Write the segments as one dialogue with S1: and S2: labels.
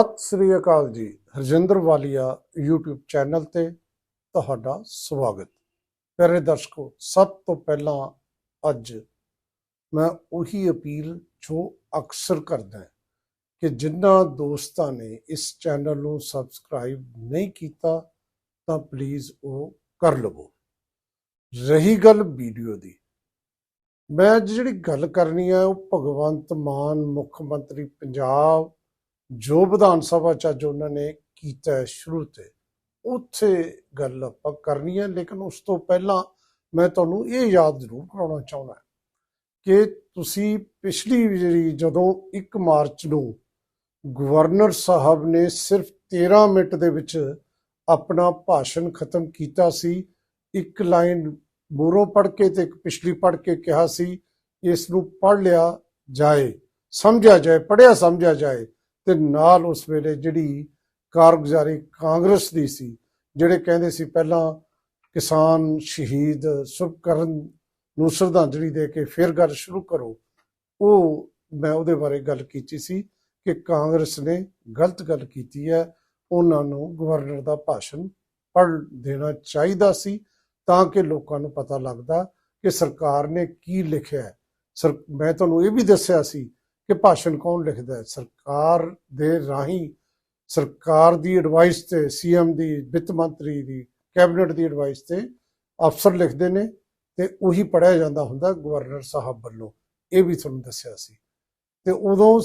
S1: ਸਤਿ ਸ੍ਰੀ ਅਕਾਲ ਜੀ। ਹਰਜਿੰਦਰ ਵਾਲੀਆ YouTube channel ਤੇ ਤੁਹਾਡਾ ਸਵਾਗਤ। ਪਿਆਰੇ ਦਰਸ਼ਕੋ, ਸਭ ਤੋਂ ਪਹਿਲਾਂ ਅੱਜ ਮੈਂ ਉਹੀ ਅਪੀਲ ਜੋ ਅਕਸਰ ਕਰਦਾ ਕਿ ਜਿਨ੍ਹਾਂ ਦੋਸਤਾਂ ਨੇ ਇਸ ਚੈਨਲ ਨੂੰ ਸਬਸਕ੍ਰਾਈਬ ਨਹੀਂ ਕੀਤਾ, ਤਾਂ ਪਲੀਜ਼ ਉਹ ਕਰ ਲਵੋ। ਰਹੀ ਗੱਲ ਵੀਡੀਓ ਦੀ। ਮੈਂ ਅੱਜ ਜਿਹੜੀ ਗੱਲ ਕਰਨੀ ਹੈ ਉਹ ਭਗਵੰਤ ਮਾਨ ਮੁੱਖ ਮੰਤਰੀ ਪੰਜਾਬ ਜੋ ਵਿਧਾਨ ਸਭਾ ਚ ਅੱਜ ਉਹਨਾਂ ਨੇ ਕੀਤਾ ਸ਼ੁਰੂ ਤੇ, ਉੱਥੇ ਗੱਲ ਆਪਾਂ ਕਰਨੀ ਹੈ, ਲੇਕਿਨ ਉਸ ਤੋਂ ਪਹਿਲਾਂ ਮੈਂ ਤੁਹਾਨੂੰ ਇਹ ਯਾਦ ਜ਼ਰੂਰ ਕਰਾਉਣਾ ਚਾਹੁੰਦਾ ਕਿ ਤੁਸੀਂ ਪਿਛਲੀ ਜਿਹੜੀ ਜਦੋਂ 1 ਮਾਰਚ ਨੂੰ ਗਵਰਨਰ ਸਾਹਿਬ ਨੇ ਸਿਰਫ 13 ਮਿੰਟ ਦੇ ਵਿੱਚ ਆਪਣਾ ਭਾਸ਼ਣ ਖਤਮ ਕੀਤਾ ਸੀ, ਇੱਕ ਲਾਈਨ ਮੂਰੋਂ ਪੜ੍ਹ ਕੇ ਤੇ ਇੱਕ ਪਿਛਲੀ ਪੜ੍ਹ ਕੇ ਕਿਹਾ ਸੀ, ਇਸ ਨੂੰ ਪੜ੍ਹ ਲਿਆ ਜਾਏ, ਸਮਝਿਆ ਜਾਏ, ਪੜ੍ਹਿਆ ਸਮਝਿਆ ਜਾਏ ਤੇ ਨਾਲ ਉਸ ਵੇਲੇ ਜਿਹੜੀ ਕਾਰਗੁਜ਼ਾਰੀ ਕਾਂਗਰਸ ਦੀ ਸੀ, ਜਿਹੜੇ ਕਹਿੰਦੇ ਸੀ ਪਹਿਲਾਂ ਕਿਸਾਨ ਸ਼ਹੀਦ ਸੁਭਕਰਨ ਨੂੰ ਸ਼ਰਧਾਂਜਲੀ ਦੇ ਕੇ ਫਿਰ ਗੱਲ ਸ਼ੁਰੂ ਕਰੋ, ਉਹ ਮੈਂ ਉਹਦੇ ਬਾਰੇ ਗੱਲ ਕੀਤੀ ਸੀ ਕਿ ਕਾਂਗਰਸ ਨੇ ਗਲਤ ਗੱਲ ਕੀਤੀ ਹੈ, ਉਹਨਾਂ ਨੂੰ ਗਵਰਨਰ ਦਾ ਭਾਸ਼ਣ ਪੜ੍ਹ ਦੇਣਾ ਚਾਹੀਦਾ ਸੀ ਤਾਂ ਕਿ ਲੋਕਾਂ ਨੂੰ ਪਤਾ ਲੱਗਦਾ ਕਿ ਸਰਕਾਰ ਨੇ ਕੀ ਲਿਖਿਆ ਹੈ। ਸਰ, ਮੈਂ ਤੁਹਾਨੂੰ ਇਹ ਵੀ ਦੱਸਿਆ ਸੀ ਕਿ ਭਾਸ਼ਣ ਕੌਣ ਲਿਖਦਾ ਹੈ? ਸਰਕਾਰ ਦੇ ਰਾਹੀਂ ਸਰਕਾਰ ਦੀ ਐਡਵਾਈਸ ਤੇ ਸੀਐਮ ਦੀ, ਵਿੱਤ ਮੰਤਰੀ ਦੀ ਕੈਬਨਿਟ ਦੀ ਐਡਵਾਈਸ ਤੇ ਅਫਸਰ ਲਿਖਦੇ ਨੇ ਤੇ ਉਹੀ ਪੜਿਆ ਜਾਂਦਾ ਹੁੰਦਾ ਗਵਰਨਰ ਸਾਹਿਬ ਵੱਲੋਂ। ਇਹ ਵੀ ਤੁਹਾਨੂੰ ਦੱਸਿਆ ਸੀ। ਤੇ ਉਦੋਂ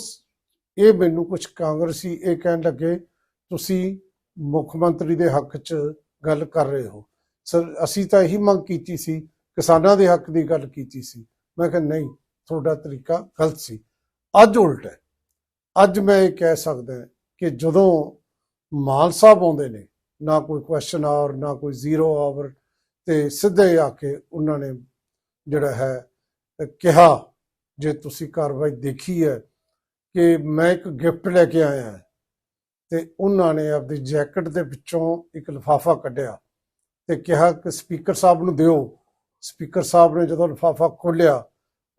S1: ਇਹ ਮੈਨੂੰ ਕੁਝ ਕਾਂਗਰਸੀ ਇਹ ਕਹਿਣ ਲੱਗੇ, ਤੁਸੀਂ ਮੁੱਖ ਮੰਤਰੀ ਦੇ ਹੱਕ 'ਚ ਗੱਲ ਕਰ ਰਹੇ ਹੋ। ਸਰ, ਅਸੀਂ ਤਾਂ ਇਹੀ ਮੰਗ ਕੀਤੀ ਸੀ, ਕਿਸਾਨਾਂ ਦੇ ਹੱਕ ਦੀ ਗੱਲ ਕੀਤੀ ਸੀ। ਮੈਂ ਕਿਹਾ, ਨਹੀਂ, ਤੁਹਾਡਾ ਤਰੀਕਾ ਗਲਤ ਸੀ। ਅੱਜ ਉਲਟ ਹੈ। ਅੱਜ ਮੈਂ ਇਹ ਕਹਿ ਸਕਦਾ ਕਿ ਜਦੋਂ ਮਾਨ ਸਾਹਿਬ ਆਉਂਦੇ ਨੇ, ਨਾ ਕੋਈ ਕੁਐਸਚਨ ਆਵਰ ਨਾ ਕੋਈ ਜ਼ੀਰੋ ਆਵਰ ਤੇ ਸਿੱਧੇ ਆ ਕੇ ਉਹਨਾਂ ਨੇ ਜਿਹੜਾ ਹੈ, ਕਿਹਾ, ਜੇ ਤੁਸੀਂ ਕਾਰਵਾਈ ਦੇਖੀ ਹੈ ਕਿ ਮੈਂ ਇੱਕ ਗਿਫਟ ਲੈ ਕੇ ਆਇਆ ਹਾਂ ਤੇ ਉਹਨਾਂ ਨੇ ਆਪਦੀ ਜੈਕਟ ਦੇ ਵਿੱਚੋਂ ਇੱਕ ਲਿਫਾਫਾ ਕੱਢਿਆ ਤੇ ਕਿਹਾ ਕਿ ਸਪੀਕਰ ਸਾਹਿਬ ਨੂੰ ਦਿਓ। ਸਪੀਕਰ ਸਾਹਿਬ ਨੇ ਜਦੋਂ ਲਿਫਾਫਾ ਖੋਲ੍ਹਿਆ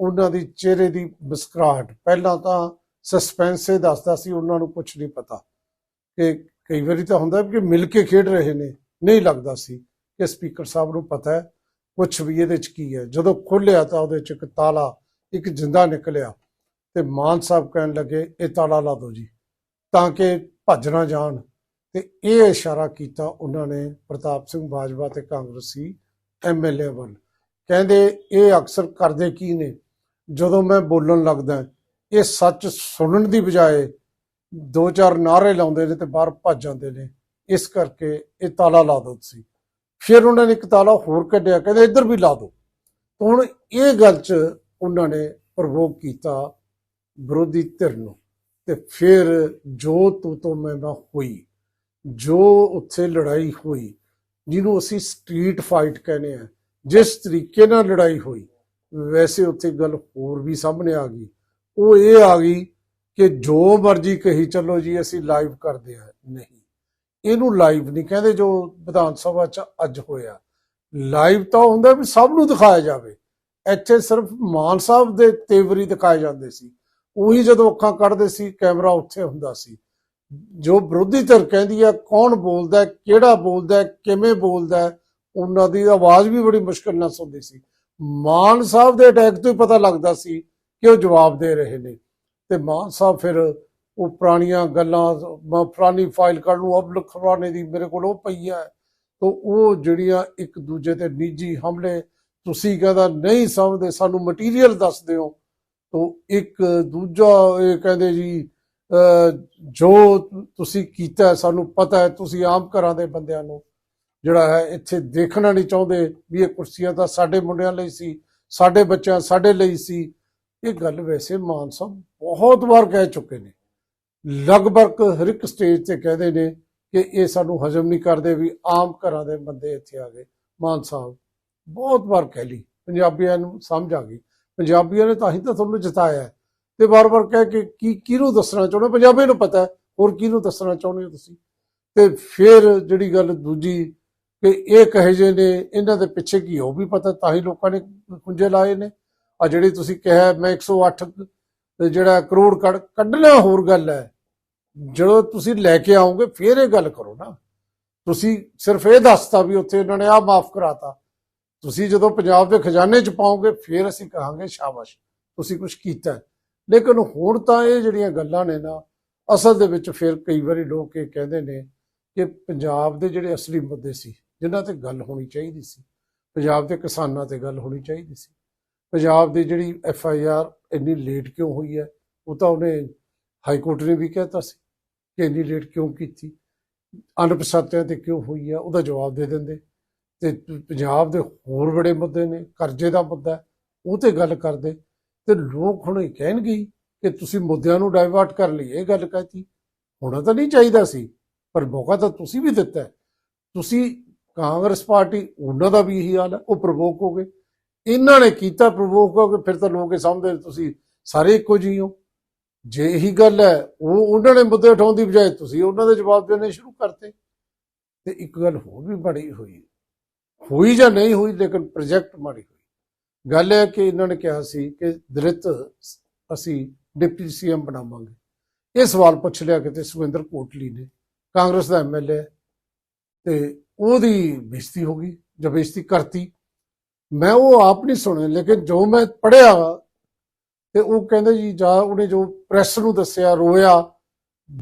S1: ਉਹਨਾਂ ਦੀ ਚਿਹਰੇ ਦੀ ਮੁਸਕਰਾਹਟ ਪਹਿਲਾਂ ਤਾਂ ਸਸਪੈਂਸ ਇਹ ਦੱਸਦਾ ਸੀ, ਉਹਨਾਂ ਨੂੰ ਕੁਝ ਨਹੀਂ ਪਤਾ। ਕਿ ਕਈ ਵਾਰੀ ਤਾਂ ਹੁੰਦਾ ਕਿ ਮਿਲ ਕੇ ਖੇਡ ਰਹੇ ਨੇ, ਨਹੀਂ ਲੱਗਦਾ ਸੀ ਕਿ ਸਪੀਕਰ ਸਾਹਿਬ ਨੂੰ ਪਤਾ ਹੈ ਕੁਝ ਵੀ ਇਹਦੇ ਚ ਕੀ ਹੈ। ਜਦੋਂ ਖੋਲ੍ਹਿਆ ਤਾਂ ਉਹਦੇ ਚ ਇੱਕ ਤਾਲਾ, ਇੱਕ ਜਿੰਦਾ ਨਿਕਲਿਆ ਤੇ ਮਾਨ ਸਾਹਿਬ ਕਹਿਣ ਲੱਗੇ, ਇਹ ਤਾਲਾ ਲਾ ਦਿਓ ਜੀ, ਤਾਂ ਕਿ ਭੱਜ ਨਾ ਜਾਣ। ਤੇ ਇਹ ਇਸ਼ਾਰਾ ਕੀਤਾ ਉਹਨਾਂ ਨੇ, ਪ੍ਰਤਾਪ ਸਿੰਘ ਬਾਜਵਾ ਤੇ ਕਾਂਗਰਸੀ ਐਮਐਲਏ ਵੱਲ। ਕਹਿੰਦੇ, ਇਹ ਅਕਸਰ ਕਰਦੇ ਕੀ ਨੇ? ਜਦੋਂ ਮੈਂ ਬੋਲਣ ਲੱਗਦਾ ਇਹ ਸੱਚ ਸੁਣਨ ਦੀ ਬਜਾਏ ਦੋ ਚਾਰ ਨਾਰੇ ਲਾਉਂਦੇ ਨੇ ਤੇ ਬਾਹਰ ਭੱਜ ਜਾਂਦੇ ਨੇ। ਇਸ ਕਰਕੇ ਇਹ ਤਾਲਾ ਲਾ ਦੋ ਤੁਸੀਂ। ਫਿਰ ਉਹਨਾਂ ਨੇ ਇੱਕ ਤਾਲਾ ਹੋਰ ਕੱਢਿਆ, ਕਹਿੰਦੇ ਇੱਧਰ ਵੀ ਲਾ ਦੋ। ਹੁਣ ਇਹ ਗੱਲ 'ਚ ਉਹਨਾਂ ਨੇ ਪ੍ਰਵੋਕ ਕੀਤਾ ਵਿਰੋਧੀ ਧਿਰ ਨੂੰ। ਤੇ ਫਿਰ ਜੋ ਤੂੰ ਤੋਂ ਮੈਂ ਮੈਂ ਹੋਈ, ਜੋ ਉੱਥੇ ਲੜਾਈ ਹੋਈ, ਜਿਹਨੂੰ ਅਸੀਂ ਸਟਰੀਟ ਫਾਈਟ ਕਹਿੰਦੇ ਆ ਜਿਸ ਤਰੀਕੇ ਨਾਲ ਲੜਾਈ ਹੋਈ ਵੈਸੇ ਉੱਥੇ ਗੱਲ ਹੋਰ ਵੀ ਸਾਹਮਣੇ ਆ ਗਈ। ਉਹ ਇਹ ਆ ਗਈ ਕਿ ਜੋ ਮਰਜ਼ੀ ਕਹੀ ਚੱਲੋ ਜੀ, ਅਸੀਂ ਲਾਈਵ ਕਰਦੇ ਆ ਨਹੀਂ। ਇਹਨੂੰ ਲਾਈਵ ਨਹੀਂ ਕਹਿੰਦੇ ਜੋ ਵਿਧਾਨ ਸਭਾ ਚ ਅੱਜ ਹੋਇਆ। ਲਾਈਵ ਤਾਂ ਹੁੰਦਾ ਵੀ ਸਭ ਨੂੰ ਦਿਖਾਇਆ ਜਾਵੇ। ਇੱਥੇ ਸਿਰਫ ਮਾਨ ਸਾਹਿਬ ਦੇ ਤੇਵਰੀ ਦਿਖਾਏ ਜਾਂਦੇ ਸੀ। ਉਹੀ ਜਦੋਂ ਅੱਖਾਂ ਕੱਢਦੇ ਸੀ, ਕੈਮਰਾ ਉੱਥੇ ਹੁੰਦਾ ਸੀ। ਜੋ ਵਿਰੋਧੀ ਧਿਰ ਕਹਿੰਦੀ ਹੈ ਕੌਣ ਬੋਲਦਾ, ਕਿਹੜਾ ਬੋਲਦਾ, ਕਿਵੇਂ ਬੋਲਦਾ, ਉਹਨਾਂ ਦੀ ਆਵਾਜ਼ ਵੀ ਬੜੀ ਮੁਸ਼ਕਲ ਨਾਲ ਸੁਣਦੀ ਸੀ। ਮਾਨ ਸਾਹਿਬ ਦੇ ਅਟੈਕ ਤੋਂ ਹੀ ਪਤਾ ਲੱਗਦਾ ਸੀ ਕਿ ਉਹ ਜਵਾਬ ਦੇ ਰਹੇ ਨੇ। ਤੇ ਮਾਨ ਸਾਹਿਬ ਫਿਰ ਉਹ ਪੁਰਾਣੀਆਂ ਗੱਲਾਂ ਪੁਰਾਣੀ ਫਾਈਲ ਕੱਢ ਲੂ ਅਬ ਲਖਵਾਨੇ ਦੀ ਮੇਰੇ ਕੋਲ ਉਹ ਪਈ ਹੈ ਤਾਂ ਉਹ ਜਿਹੜੀਆਂ ਇੱਕ ਦੂਜੇ ਤੇ ਨਿੱਜੀ ਹਮਲੇ ਤੁਸੀਂ ਕਹਿੰਦਾ ਨਹੀਂ ਸਮਝਦੇ ਸਾਨੂੰ ਮਟੀਰੀਅਲ ਦੱਸਦੇ ਹੋ ਤਾਂ ਇੱਕ ਦੂਜਾ ਇਹ ਕਹਿੰਦੇ ਜੀ ਅਹ, ਜੋ ਤੁਸੀਂ ਕੀਤਾ ਸਾਨੂੰ ਪਤਾ ਹੈ ਤੁਸੀਂ ਆਮ ਘਰਾਂ ਦੇ ਬੰਦਿਆਂ ਨੂੰ ਜਿਹੜਾ ਹੈ, ਇੱਥੇ ਦੇਖਣਾ ਨਹੀਂ ਚਾਹੁੰਦੇ ਵੀ ਇਹ ਕੁਰਸੀਆਂ ਤਾਂ ਸਾਡੇ ਮੁੰਡਿਆਂ ਲਈ ਸੀ, ਸਾਡੇ ਬੱਚਿਆਂ ਸਾਡੇ ਲਈ ਸੀ। ਇਹ ਗੱਲ ਵੈਸੇ ਮਾਨ ਸਾਹਿਬ ਬਹੁਤ ਵਾਰ ਕਹਿ ਚੁੱਕੇ ਨੇ। ਲਗਭਗ ਹਰ ਇੱਕ ਸਟੇਜ ਤੇ ਕਹਿੰਦੇ ਨੇ ਕਿ ਇਹ ਸਾਨੂੰ ਹਜਮ ਨਹੀਂ ਕਰਦੇ ਵੀ ਆਮ ਘਰਾਂ ਦੇ ਬੰਦੇ ਇੱਥੇ ਆ ਗਏ। ਮਾਨ ਸਾਹਿਬ ਬਹੁਤ ਵਾਰ ਕਹਿ ਲਈ, ਪੰਜਾਬੀਆਂ ਨੂੰ ਸਮਝ ਆ ਗਈ। ਪੰਜਾਬੀਆਂ ਨੇ ਤਾਂ ਹੀ ਤਾਂ ਤੁਹਾਨੂੰ ਜਿਤਾਇਆ ਹੈ। ਤੇ ਵਾਰ-ਵਾਰ ਕਹਿ ਕੇ ਕੀ, ਕਿਹਨੂੰ ਦੱਸਣਾ ਚਾਹੁੰਦੇ ਪੰਜਾਬੀਆਂ ਨੂੰ ਪਤਾ ਹੋਰ ਕਿਹਨੂੰ ਦੱਸਣਾ ਚਾਹੁੰਦੇ ਹੋ ਤੁਸੀਂ? ਤੇ ਫਿਰ ਜਿਹੜੀ ਗੱਲ ਦੂਜੀ ਕਿ ਇਹ ਕਹੇ ਜੇ ਨੇ, ਇਹਨਾਂ ਦੇ ਪਿੱਛੇ ਕੀ ਹੋ ਵੀ ਪਤਾ, ਤਾਂ ਹੀ ਲੋਕਾਂ ਨੇ ਕੁੰਜੇ ਲਾਏ ਨੇ। ਆ ਜਿਹੜੇ ਤੁਸੀਂ ਕਿਹਾ, ਮੈਂ 108 ਤੇ ਜਿਹੜਾ ਕਰੋੜ ਕੱਢ, ਕੱਢਣਾ ਹੋਰ ਗੱਲ ਹੈ। ਜਦੋਂ ਤੁਸੀਂ ਲੈ ਕੇ ਆਓਗੇ, ਫਿਰ ਇਹ ਗੱਲ ਕਰੋ ਨਾ। ਤੁਸੀਂ ਸਿਰਫ ਇਹ ਦੱਸਤਾ ਵੀ ਉੱਥੇ ਇਹਨਾਂ ਨੇ ਆਹ ਮਾਫ ਕਰਾਤਾ। ਤੁਸੀਂ ਜਦੋਂ ਪੰਜਾਬ ਦੇ ਖਜ਼ਾਨੇ 'ਚ ਪਾਓਗੇ, ਫੇਰ ਅਸੀਂ ਕਹਾਂਗੇ, ਸ਼ਾਬਾਸ਼, ਤੁਸੀਂ ਕੁਝ ਕੀਤਾ। ਲੇਕਿਨ ਹੁਣ ਤਾਂ ਇਹ ਜਿਹੜੀਆਂ ਗੱਲਾਂ ਨੇ ਨਾ, ਅਸਲ ਦੇ ਵਿੱਚ ਫਿਰ ਕਈ ਵਾਰੀ ਲੋਕ ਇਹ ਕਹਿੰਦੇ ਨੇ ਕਿ ਪੰਜਾਬ ਦੇ ਜਿਹੜੇ ਅਸਲੀ ਮੁੱਦੇ ਸੀ ਜਿਨ੍ਹਾਂ ਤੇ ਗੱਲ ਹੋਣੀ ਚਾਹੀਦੀ ਸੀ। ਪੰਜਾਬ ਦੇ ਕਿਸਾਨਾਂ ਤੇ ਗੱਲ ਹੋਣੀ ਚਾਹੀਦੀ ਸੀ। ਪੰਜਾਬ ਦੀ ਜਿਹੜੀ ਐਫ ਆਈ ਆਰ ਇੰਨੀ ਲੇਟ ਕਿਉਂ ਹੋਈ ਹੈ, ਉਹ ਤਾਂ ਉਹਨੇ ਹਾਈ ਕੋਰਟ ਨੇ ਵੀ ਕਹਿਤਾ ਸੀ ਕਿ ਇੰਨੀ ਲੇਟ ਕਿਉਂ ਕੀਤੀ। ਅਣਪਛਾਤਿਆਂ ਤੇ ਕਿਉਂ ਹੋਈ ਹੈ, ਉਹਦਾ ਜਵਾਬ ਦੇ ਦਿੰਦੇ। ਤੇ ਪੰਜਾਬ ਦੇ ਹੋਰ ਬੜੇ ਮੁੱਦੇ ਨੇ, ਕਰਜ਼ੇ ਦਾ ਮੁੱਦਾ ਉਹ ਤੇ ਗੱਲ ਕਰਦੇ। ਤੇ ਲੋਕ ਹੁਣ ਇਹ ਕਹਿਣਗੇ ਕਿ ਤੁਸੀਂ ਮੁੱਦਿਆਂ ਨੂੰ ਡਾਇਵਰਟ ਕਰ ਲਈ ਇਹ ਗੱਲ ਕਹਤੀ। ਹੋਣਾ ਤਾਂ ਨਹੀਂ ਚਾਹੀਦਾ ਸੀ, ਪਰ ਮੌਕਾ ਤਾਂ ਤੁਸੀਂ ਵੀ ਦਿੱਤਾ ਤੁਸੀਂ ਕਾਂਗਰਸ ਪਾਰਟੀ, ਉਹਨਾਂ ਦਾ ਵੀ ਇਹੀ ਹਾਲ ਹੈ, ਉਹ ਪ੍ਰਵੋਕ ਹੋ ਗਏ। ਇਹਨਾਂ ਨੇ ਕੀਤਾ ਪ੍ਰਵੋਕ ਹੋ ਕੇ ਫਿਰ ਤਾਂ ਲੋਕ ਸਮਝਦੇ ਤੁਸੀਂ ਸਾਰੇ ਇੱਕੋ ਜਿਹੇ ਹੋ। ਜੇ ਇਹੀ ਗੱਲ ਹੈ, ਉਹ, ਉਹਨਾਂ ਨੇ ਮੁੱਦੇ ਉਠਾਉਣ ਦੀ ਬਜਾਏ ਤੁਸੀਂ ਉਹਨਾਂ ਦੇ ਜਵਾਬ ਦੇਣੇ ਸ਼ੁਰੂ ਕਰਤੇ। ਤੇ ਇੱਕ ਗੱਲ ਹੋਰ ਵੀ ਬੜੀ ਹੋਈ ਹੋਈ ਜਾਂ ਨਹੀਂ ਹੋਈ, ਲੇਕਿਨ ਪ੍ਰੋਜੈਕਟ ਮਾੜੀ ਹੋਈ। ਗੱਲ ਹੈ ਕਿ ਇਹਨਾਂ ਨੇ ਕਿਹਾ ਸੀ ਕਿ ਦਲਿਤ ਅਸੀਂ ਡਿਪਟੀ ਸੀਐਮ ਬਣਾਵਾਂਗੇ। ਇਹ ਸਵਾਲ ਪੁੱਛ ਲਿਆ ਕਿਤੇ ਸੁਖਿੰਦਰ ਕੋਟਲੀ ਨੇ। ਕਾਂਗਰਸ ਦਾ ਐਮਐਲਏ ਤੇ ਉਹਦੀ ਬੇਇੱਜ਼ਤੀ ਹੋ ਗਈ ਜਦ ਬੇਇੱਜ਼ਤੀ ਕਰਤੀ। ਮੈਂ ਉਹ ਆਪ ਨਹੀਂ ਸੁਣਿਆ, ਲੇਕਿਨ ਜੋ ਮੈਂ ਪੜਿਆ ਤੇ ਉਹ ਕਹਿੰਦੇ ਜੀ, ਜਾ ਉਹਨੇ ਜੋ ਪ੍ਰੈਸ ਨੂੰ ਦੱਸਿਆ, ਰੋਇਆ,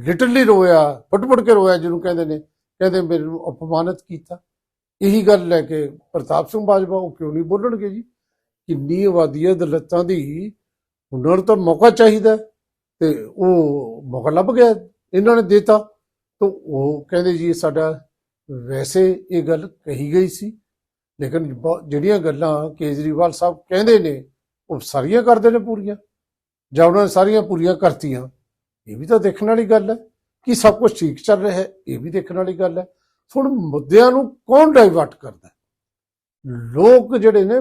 S1: ਲਿਟਰਲੀ ਰੋਇਆ, ਫੁੱਟ-ਫੁੱਟ ਕੇ ਰੋਇਆ ਜਿਹਨੂੰ ਕਹਿੰਦੇ ਨੇ, ਕਹਿੰਦੇ ਮੇਰੇ ਅਪਮਾਨਿਤ ਕੀਤਾ। ਇਹੀ ਗੱਲ ਲੈ ਕੇ ਪ੍ਰਤਾਪ ਸਿੰਘ ਬਾਜਵਾ ਉਹ ਕਿਉਂ ਨਹੀਂ ਬੋਲਣਗੇ ਜੀ? ਕਿੰਨੀ ਆਬਾਦੀ ਹੈ ਦਲਤਾਂ ਦੀ। ਹੁਨਰ ਤਾਂ ਮੌਕਾ ਚਾਹੀਦਾ ਤੇ ਉਹ ਮੌਕਾ ਲੱਭ ਗਿਆ, ਇਹਨਾਂ ਨੇ ਦਿੱਤਾ। ਤਾਂ ਉਹ ਕਹਿੰਦੇ ਜੀ, ਸਾਡਾ ਵੈਸੇ ਇਹ ਗੱਲ ਕਹੀ ਗਈ ਸੀ, ਲੇਕਿਨ ਜਿਹੜੀਆਂ ਗੱਲਾਂ ਕੇਜਰੀਵਾਲ ਸਾਹਿਬ ਕਹਿੰਦੇ ਨੇ, ਉਹ ਸਾਰੀਆਂ ਕਰਦੇ ਨੇ ਪੂਰੀਆਂ। ਜਾਂ ਉਹਨਾਂ ਨੇ ਸਾਰੀਆਂ ਪੂਰੀਆਂ ਕਰਤੀਆਂ, ਇਹ ਵੀ ਤਾਂ ਦੇਖਣ ਵਾਲੀ ਗੱਲ ਹੈ ਕਿ ਸਭ ਕੁਝ ਠੀਕ ਚੱਲ ਰਿਹਾ ਹੈ, ਇਹ ਵੀ ਦੇਖਣ ਵਾਲੀ ਗੱਲ ਹੈ। ਹੁਣ ਮੁੱਦਿਆਂ ਨੂੰ ਕੌਣ ਡਾਈਵਰਟ ਕਰਦਾ ਲੋਕ ਜਿਹੜੇ ਨੇ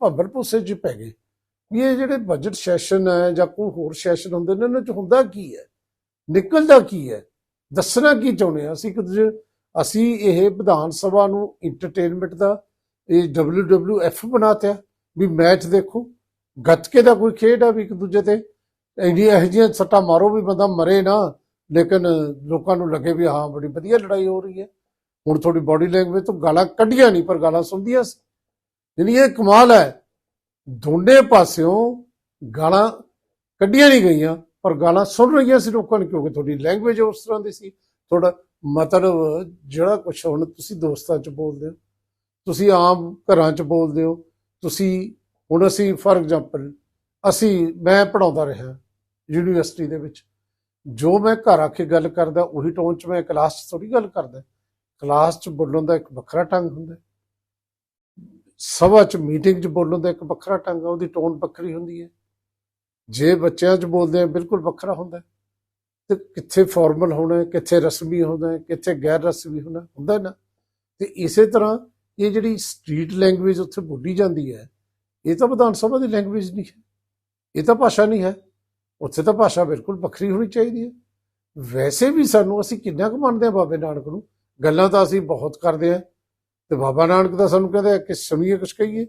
S1: ਭੰਬਲ ਭੁੱਸੇ 'ਚ ਪੈ ਗਏ। ਵੀ ਇਹ ਜਿਹੜੇ ਬਜਟ ਸੈਸ਼ਨ ਹੈ ਜਾਂ ਕੋਈ ਹੋਰ ਸੈਸ਼ਨ ਹੁੰਦੇ ਨੇ ਉਹਨਾਂ 'ਚ ਹੁੰਦਾ ਕੀ ਹੈ? ਨਿਕਲਦਾ ਕੀ ਹੈ? ਦੱਸਣਾ ਕੀ ਚਾਹੁੰਦੇ ਆ? ਅਸੀਂ ਇੱਕ ਦੂਜੇ ਅਸੀਂ ਇਹ ਵਿਧਾਨ ਸਭਾ ਨੂੰ ਇੰਟਰਟੇਨਮੈਂਟ ਦਾ, ਇਹ WWF ਬਣਾਤਿਆ ਵੀ ਮੈਚ ਦੇਖੋ। ਗੱਤਕੇ ਦਾ ਕੋਈ ਖੇਡ ਆ ਵੀ ਇੱਕ ਦੂਜੇ ਤੇ। ਇੰਡੀਆ ਇਹੋ ਜਿਹੀਆਂ ਸੱਟਾਂ ਮਾਰੋ ਵੀ ਬੰਦਾ ਮਰੇ ਨਾ, ਲੇਕਿਨ ਲੋਕਾਂ ਨੂੰ ਲੱਗੇ ਵੀ ਹਾਂ, ਬੜੀ ਵਧੀਆ ਲੜਾਈ ਹੋ ਰਹੀ ਹੈ। ਹੁਣ ਤੁਹਾਡੀ ਬਾਡੀ ਲੈਂਗੁਏਜ ਤੋਂ ਗਾਲਾਂ ਕੱਢੀਆਂ ਨਹੀਂ, ਪਰ ਗਾਲਾਂ ਸੁਣਦੀਆਂ ਸੀ। ਯਾਨੀ ਇਹ ਕਮਾਲ ਹੈ। ਦੋਨੇ ਪਾਸਿਓਂ ਗਾਲਾਂ ਕੱਢੀਆਂ ਨਹੀਂ ਗਈਆਂ, ਪਰ ਗਾਲਾਂ ਸੁਣ ਰਹੀਆਂ ਸੀ ਲੋਕਾਂ ਨੇ, ਕਿਉਂਕਿ ਤੁਹਾਡੀ ਲੈਂਗੁਏਜ ਉਸ ਤਰ੍ਹਾਂ ਦੀ ਸੀ। ਤੁਹਾਡਾ ਮਤਲਬ ਜਿਹੜਾ ਕੁਝ ਹੁਣ ਤੁਸੀਂ ਦੋਸਤਾਂ 'ਚ ਬੋਲਦੇ ਹੋ, ਤੁਸੀਂ ਆਮ ਘਰਾਂ 'ਚ ਬੋਲਦੇ ਹੋ, ਤੁਸੀਂ ਹੁਣ ਅਸੀਂ ਫਾਰ ਐਗਜ਼ਾਮਪਲ ਅਸੀਂ, ਮੈਂ ਪੜਾਉਂਦਾ ਰਿਹਾ ਯੂਨੀਵਰਸਿਟੀ ਦੇ ਵਿੱਚ, ਜੋ ਮੈਂ ਘਰ ਆ ਕੇ ਗੱਲ ਕਰਦਾ ਉਹੀ ਟੋਨ 'ਚ ਮੈਂ ਕਲਾਸ 'ਚ ਥੋੜੀ ਗੱਲ ਕਰਦਾ। ਕਲਾਸ 'ਚ ਬੋਲਣ ਦਾ ਇੱਕ ਵੱਖਰਾ ਢੰਗ ਹੁੰਦਾ। ਸਭਾ 'ਚ ਮੀਟਿੰਗ 'ਚ ਬੋਲਣ ਦਾ ਇੱਕ ਵੱਖਰਾ ਢੰਗ ਹੈ ਉਹਦੀ ਟੋਨ ਵੱਖਰੀ ਹੁੰਦੀ ਹੈ। ਜੇ ਬੱਚਿਆਂ 'ਚ ਬੋਲਦੇ ਆ, ਬਿਲਕੁਲ ਵੱਖਰਾ ਹੁੰਦਾ। ਤੇ ਕਿੱਥੇ ਫਾਰਮਲ ਹੋਣਾ, ਕਿੱਥੇ ਰਸਮੀ ਹੋਣਾ, ਕਿੱਥੇ ਗੈਰ ਰਸਮੀ ਹੋਣਾ, ਹੁੰਦਾ ਨਾ। ਤੇ ਇਸੇ ਤਰ੍ਹਾਂ ਇਹ ਜਿਹੜੀ ਸਟਰੀਟ ਲੈਂਗੁਏਜ ਉੱਥੇ ਬੋਲੀ ਜਾਂਦੀ ਹੈ, ਇਹ ਤਾਂ ਵਿਧਾਨ ਸਭਾ ਦੀ ਲੈਂਗੁਏਜ ਨਹੀਂ ਹੈ। ਇਹ ਤਾਂ ਭਾਸ਼ਾ ਨਹੀਂ ਹੈ। ਉੱਥੇ ਤਾਂ ਭਾਸ਼ਾ ਬਿਲਕੁਲ ਵੱਖਰੀ ਹੋਣੀ ਚਾਹੀਦੀ ਹੈ। ਵੈਸੇ ਵੀ ਸਾਨੂੰ ਅਸੀਂ ਕਿੰਨਾ ਕੁ ਮੰਨਦੇ ਹਾਂ ਬਾਬੇ ਨਾਨਕ ਨੂੰ। ਗੱਲਾਂ ਤਾਂ ਅਸੀਂ ਬਹੁਤ ਕਰਦੇ ਹਾਂ। ਤੇ ਬਾਬਾ ਨਾਨਕ ਤਾਂ ਸਾਨੂੰ ਕਹਿੰਦੇ ਆ ਕਿ ਸਮੀਏ ਕੁਛ ਕਹੀਏ।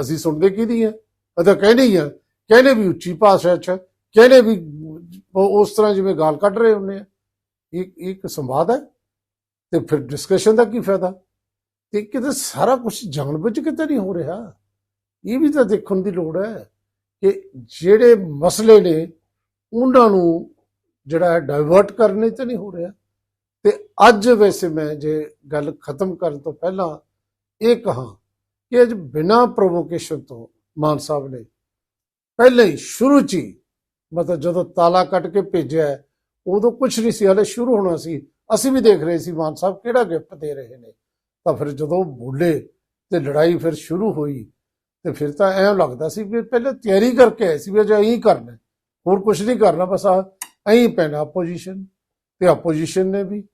S1: ਅਸੀਂ ਸੁਣਦੇ ਕਿਹਦੀ ਆ? ਅਦਾ ਕਹਿੰਦੇ ਹੀ ਆ। ਕਹਿੰਦੇ ਵੀ ਉੱਚੀ ਭਾਸ਼ਾ ਚ ਕਹਿੰਦੇ ਵੀ ਉਹ ਉਸ ਤਰ੍ਹਾਂ ਜਿਵੇਂ ਗਾਲ ਕੱਢ ਰਹੇ ਹੁੰਦੇ ਆ, ਇਹ ਇਹ ਇੱਕ ਸੰਵਾਦ ਹੈ ਤੇ ਫਿਰ ਡਿਸਕਸ਼ਨ ਦਾ ਕੀ ਫਾਇਦਾ? ਤੇ ਕਿਤੇ ਸਾਰਾ ਕੁਝ ਜਾਣਬੁੱਝ ਕੇ ਤਾਂ ਨਹੀਂ ਹੋ ਰਿਹਾ। ਇਹ ਵੀ ਤਾਂ ਦੇਖਣ ਦੀ ਲੋੜ ਹੈ ਕਿ ਜਿਹੜੇ ਮਸਲੇ ਨੇ, ਉਹਨਾਂ ਨੂੰ ਜਿਹੜਾ ਹੈ ਡਾਇਵਰਟ ਕਰਨੇ ਤੇ ਨਹੀਂ ਹੋ ਰਿਹਾ। ਤੇ ਅੱਜ ਵੈਸੇ ਮੈਂ ਜੇ ਗੱਲ ਖਤਮ ਕਰਨ ਤੋਂ ਪਹਿਲਾਂ ਇਹ ਕਹਾਂ ਕਿ ਅੱਜ ਬਿਨਾਂ ਪ੍ਰੋਵੋਕੇਸ਼ਨ ਤੋਂ ਮਾਨ ਸਾਹਿਬ ਨੇ ਪਹਿਲੇ ਹੀ ਸ਼ੁਰੂ ਚ ਹੀ ਮਤਲਬ ਜਦੋਂ ਤਾਲਾ ਕੱਟ ਕੇ ਭੇਜਿਆ ਉਦੋਂ ਕੁਝ ਨਹੀਂ ਸੀ ਹਲੇ ਸ਼ੁਰੂ ਹੋਣਾ ਸੀ। ਅਸੀਂ ਵੀ ਦੇਖ ਰਹੇ ਸੀ ਮਾਨ ਸਾਹਿਬ ਕਿਹੜਾ ਗਿਫਟ ਦੇ ਰਹੇ ਨੇ। ਤਾਂ ਫਿਰ ਜਦੋਂ ਬੋਲੇ ਤੇ ਲੜਾਈ ਫਿਰ ਸ਼ੁਰੂ ਹੋਈ ਤੇ ਫਿਰ ਤਾਂ ਐਂ ਲੱਗਦਾ ਸੀ ਵੀ ਪਹਿਲੇ ਤਿਆਰੀ ਕਰਕੇ ਆਏ ਸੀ ਵੀ ਅਜੇ ਐਂ ਕਰਨਾ ਹੋਰ ਕੁਝ ਨਹੀਂ ਕਰਨਾ ਬਸ ਆ ਐਂ ਪੈਣਾ ਆਪੋਜੀਸ਼ਨ ਤੇ ਆਪੋਜੀਸ਼ਨ ਨੇ ਵੀ।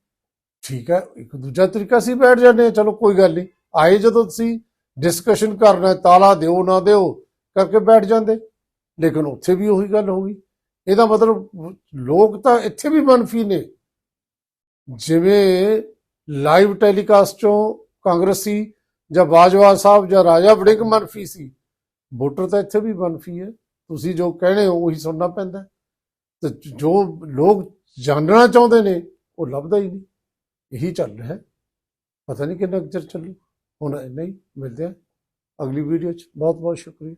S1: ਠੀਕ ਹੈ ਇੱਕ ਦੂਜਾ ਤਰੀਕਾ ਸੀ ਬੈਠ ਜਾਂਦੇ ਹਾਂ, ਚਲੋ ਕੋਈ ਗੱਲ ਨਹੀਂ। ਆਏ ਜਦੋਂ ਤੁਸੀਂ ਡਿਸਕਸ਼ਨ ਕਰਨਾ ਤਾਲਾ ਦਿਓ ਨਾ ਦਿਓ ਕਰਕੇ ਬੈਠ ਜਾਂਦੇ। ਲੇਕਿਨ ਉੱਥੇ ਵੀ ਉਹੀ ਗੱਲ ਹੋ ਗਈ। ਇਹਦਾ ਮਤਲਬ ਲੋਕ ਤਾਂ ਇੱਥੇ ਵੀ ਮਨਫੀ ਨੇ। ਜਿਵੇਂ ਲਾਈਵ ਟੈਲੀਕਾਸਟ ਚੋਂ ਕਾਂਗਰਸੀ ਜਾਂ ਬਾਜਵਾ ਸਾਹਿਬ ਜਾਂ ਰਾਜਾ ਵੜਿੰਗ ਮਨਫੀ ਸੀ, ਵੋਟਰ ਤਾਂ ਇੱਥੇ ਵੀ ਮਨਫੀ ਹੈ। ਤੁਸੀਂ ਜੋ ਕਹਿਣੇ ਹੋ ਉਹੀ ਸੁਣਨਾ ਪੈਂਦਾ ਹੈ। ਤੇ ਜੋ ਲੋਕ ਜਾਣਨਾ ਚਾਹੁੰਦੇ ਨੇ, ਉਹ ਲੱਭਦਾ ਹੀ ਨਹੀਂ। ਇਹੀ ਚੱਲ ਰਿਹਾ ਪਤਾ ਨਹੀਂ ਕਿੰਨਾ ਕੁ ਚਿਰ ਚੱਲੂ। ਹੁਣ ਇੰਨਾ ਹੀ ਮਿਲਦੇ ਆ ਅਗਲੀ ਵੀਡੀਓ 'ਚ। ਬਹੁਤ ਬਹੁਤ ਸ਼ੁਕਰੀਆ।